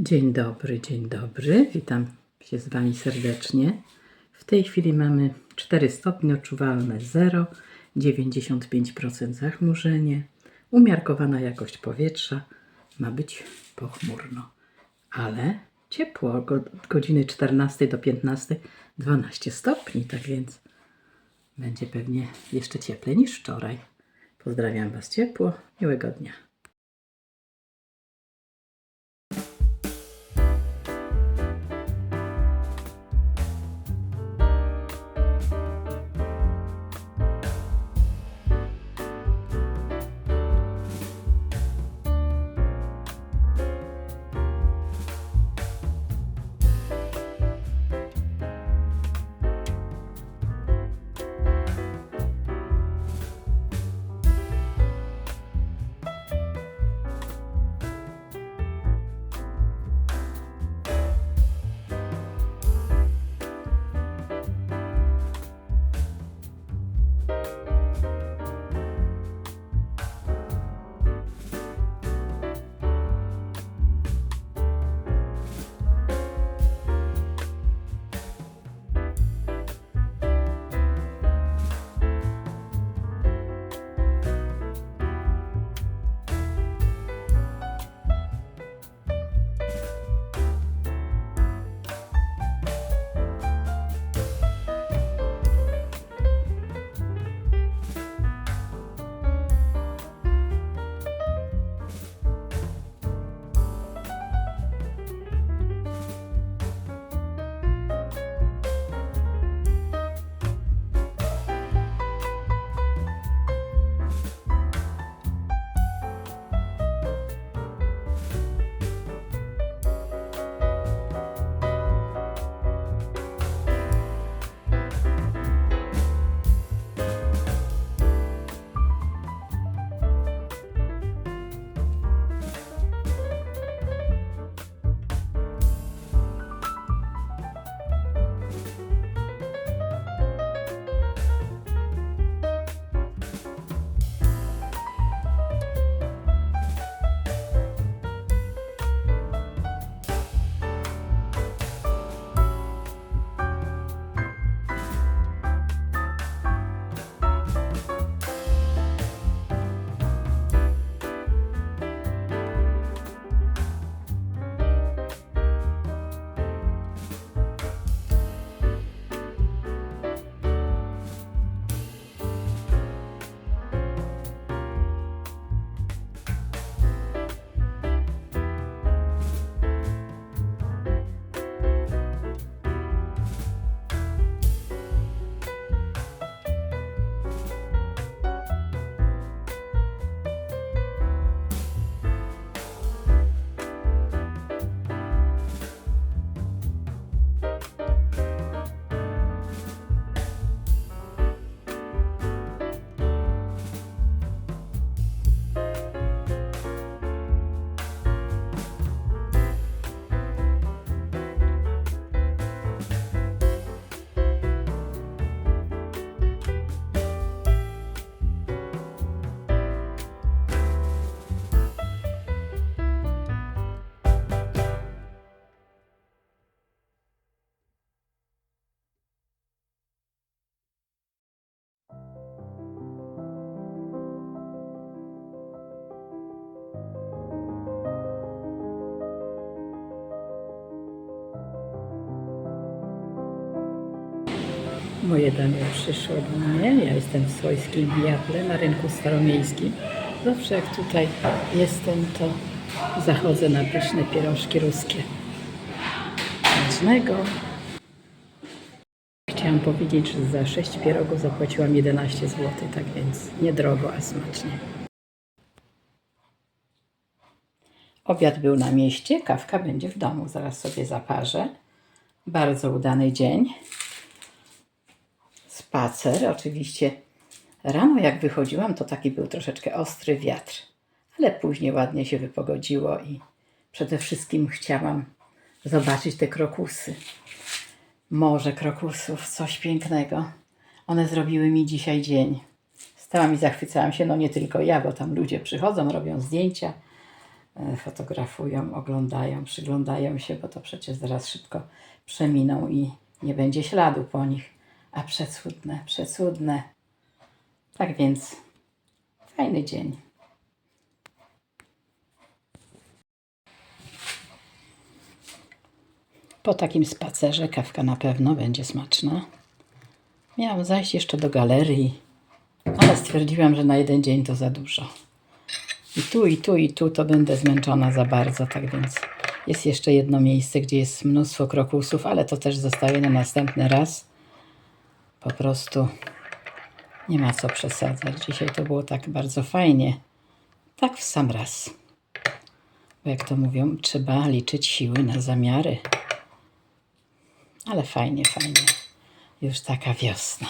Dzień dobry, dzień dobry. Witam się z Wami serdecznie. W tej chwili mamy 4 stopnie odczuwalne 0, 95% zachmurzenie, umiarkowana jakość powietrza, ma być pochmurno, ale ciepło, od godziny 14 do 15 12 stopni, tak więc będzie pewnie jeszcze cieplej niż wczoraj. Pozdrawiam Was ciepło, miłego dnia. Moje damy przyszło do mnie. Ja jestem w Swojskim Diable na rynku staromiejskim. Zawsze jak tutaj jestem, to zachodzę na pyszne pierożki ruskie. Smacznego. Chciałam powiedzieć, że za 6 pierogów zapłaciłam 11 zł, tak więc niedrogo, a smacznie. Obiad był na mieście, kawka będzie w domu. Zaraz sobie zaparzę. Bardzo udany dzień spacer. Oczywiście rano jak wychodziłam, to taki był troszeczkę ostry wiatr, ale później ładnie się wypogodziło i przede wszystkim chciałam zobaczyć te krokusy. Morze krokusów, coś pięknego. One zrobiły mi dzisiaj dzień. Stałam i zachwycałam się, no nie tylko ja, bo tam ludzie przychodzą, robią zdjęcia. e, fotografują, oglądają, przyglądają się, bo to przecież zaraz szybko przeminą i nie będzie śladu po nich. A przecudne, przecudne. Tak więc fajny dzień. Po takim spacerze kawka na pewno będzie smaczna. Miałam zajść jeszcze do galerii, ale stwierdziłam, że na jeden dzień to za dużo. I tu, i tu, i tu to będę zmęczona za bardzo, tak więc jest jeszcze jedno miejsce, gdzie jest mnóstwo krokusów, ale to też zostawię na następny raz. Po prostu nie ma co przesadzać. Dzisiaj to było tak bardzo fajnie. Tak w sam raz. Bo jak to mówią, trzeba liczyć siły na zamiary. Ale fajnie, fajnie. Już taka wiosna.